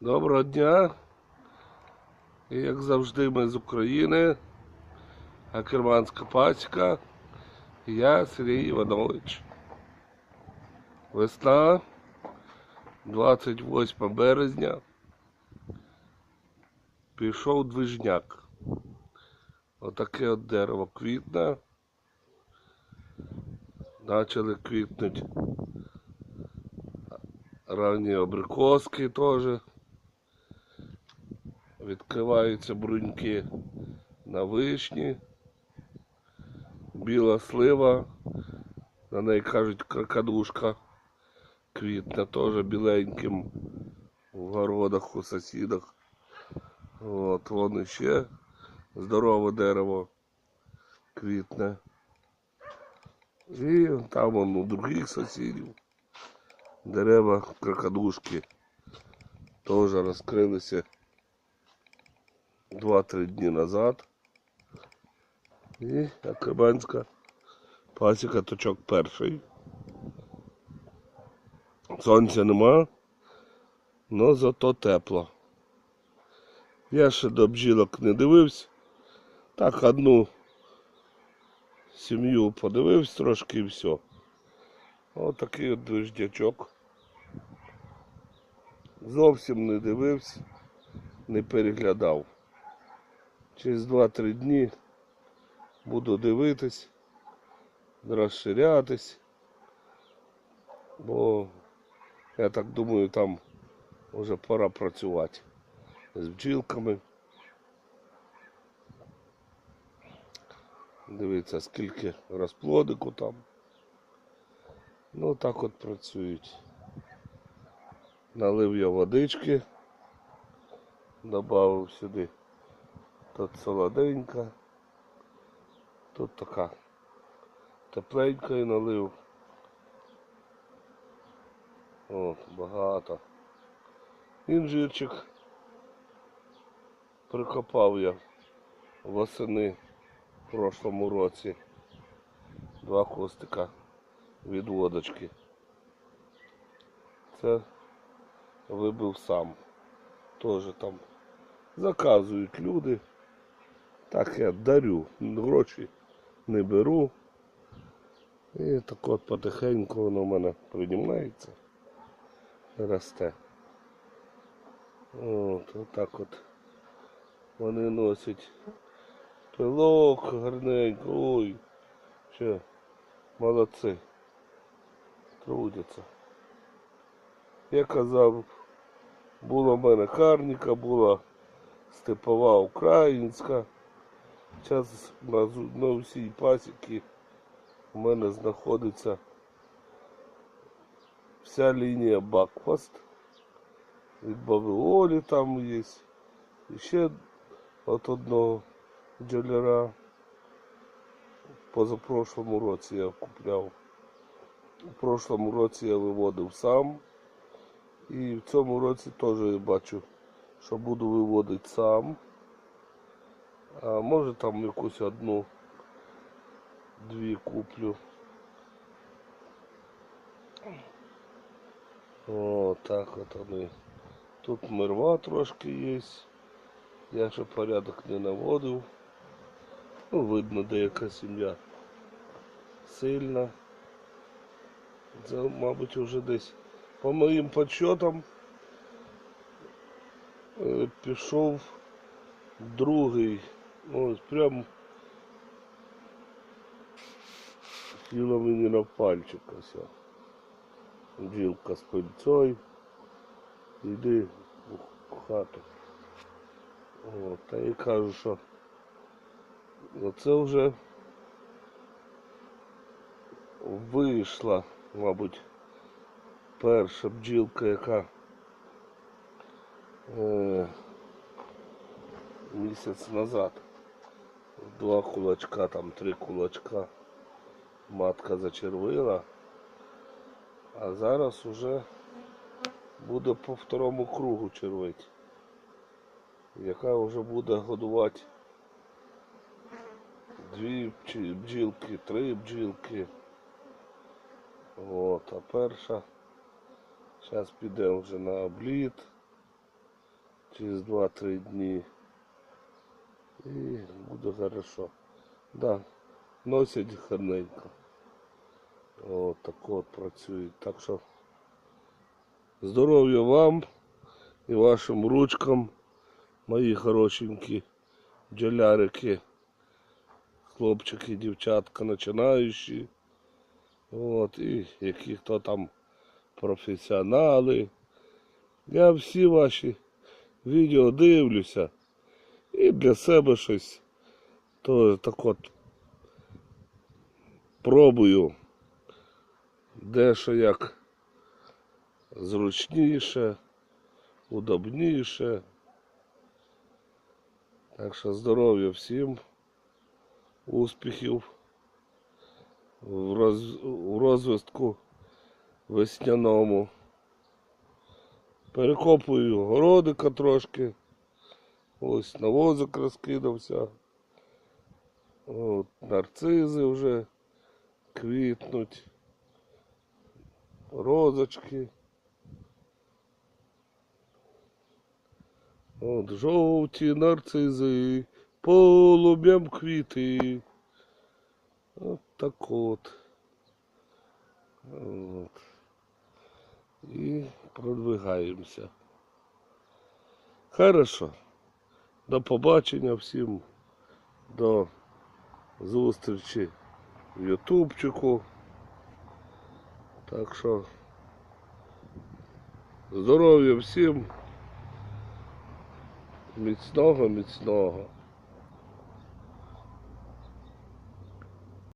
Доброго дня. І як завжди ми з України. Акерманська пасіка. Я Сергій Іванович. Весна. 28 березня. Пішов движняк. Отаке от дерево квітне. Почали квітнути ранні абрикоски теж. Відкриваються бруньки на вишні. Біла слива, на неї кажуть кракадушка. Квітне теж біленьким в городах у сусідах. От вон ще здорове дерево квітне. І там вон у других сусідів дерева кракадушки теж розкрилися 2-3 дні назад. І Акабанська пасіка точок перший. Сонця нема, але зато тепло. Я ще до бджілок не дивився. Так, одну сім'ю подивився трошки і все. Отакий от движдячок. Зовсім не дивився, не переглядав. Через 2-3 дні буду дивитись, розширятись, бо я так думаю, там вже пора працювати з бджілками. Дивіться, скільки розплодику там. Ну так от працюють. Налив я водички, додав сюди. Тут солоденька, тут така тепленька і налив. От, багато. Інжирчик прикопав я восени в прошлому році. Два кустика від водочки. Це вибив сам. Теж там заказують люди. Так я дарю, гроші не беру. І так от потихеньку воно в мене приймається, росте. От, отак от вони носять пилок гарненько, ой, ще молодці, трудяться. Я казав, була в мене карніка, була степова українська. Зараз на, всій пасіки у мене знаходиться вся лінія Бакфаст. Від Бавилолі там є. І ще от одного джоляра. Позапрошлому році я купляв. У прошлому році я виводив сам. І в цьому році теж я бачу, що буду виводити сам. А може там якусь одну, дві куплю. О, так от вони. Тут мирва трошки є. Я ще порядок не наводив. Ну, видно, деяка сім'я сильна. Це, мабуть, вже десь по моїм підсчетам е, пішов другий, ось прям сіла мені на пальчик ось. о. Бджілка з пильцою. Йди в хату. От, та я кажу, що оце вже вийшла, мабуть, перша бджілка, яка е, місяць назад. Два кулачка, там три кулачка матка зачервила. А зараз уже буде по второму кругу червити. Яка вже буде годувати дві бджілки, три бджілки. От, а перша Зараз підемо вже на обліт. через 2-3 дні. І буде хорошо. Да, носять гарненько. От так от працюють. Так що здоров'я вам і вашим ручкам, мої хорошенькі бджолярики, хлопчики, дівчатка, починаючі. От, і які хто там професіонали. Я всі ваші відео дивлюся і для себе щось то так от пробую дещо як зручніше, удобніше. Так що здоров'я всім, успіхів в, роз, в розвитку весняному. Перекопую городика трошки. Ось навозик розкидався. От, нарцизи вже квітнуть. Розочки. От жовті нарцизи, полуб'ям квіти. От так от. От. І продвигаємося. Хорошо. До побачення всім. До зустрічі в Ютубчику. Так що здоров'я всім. Міцного, міцного.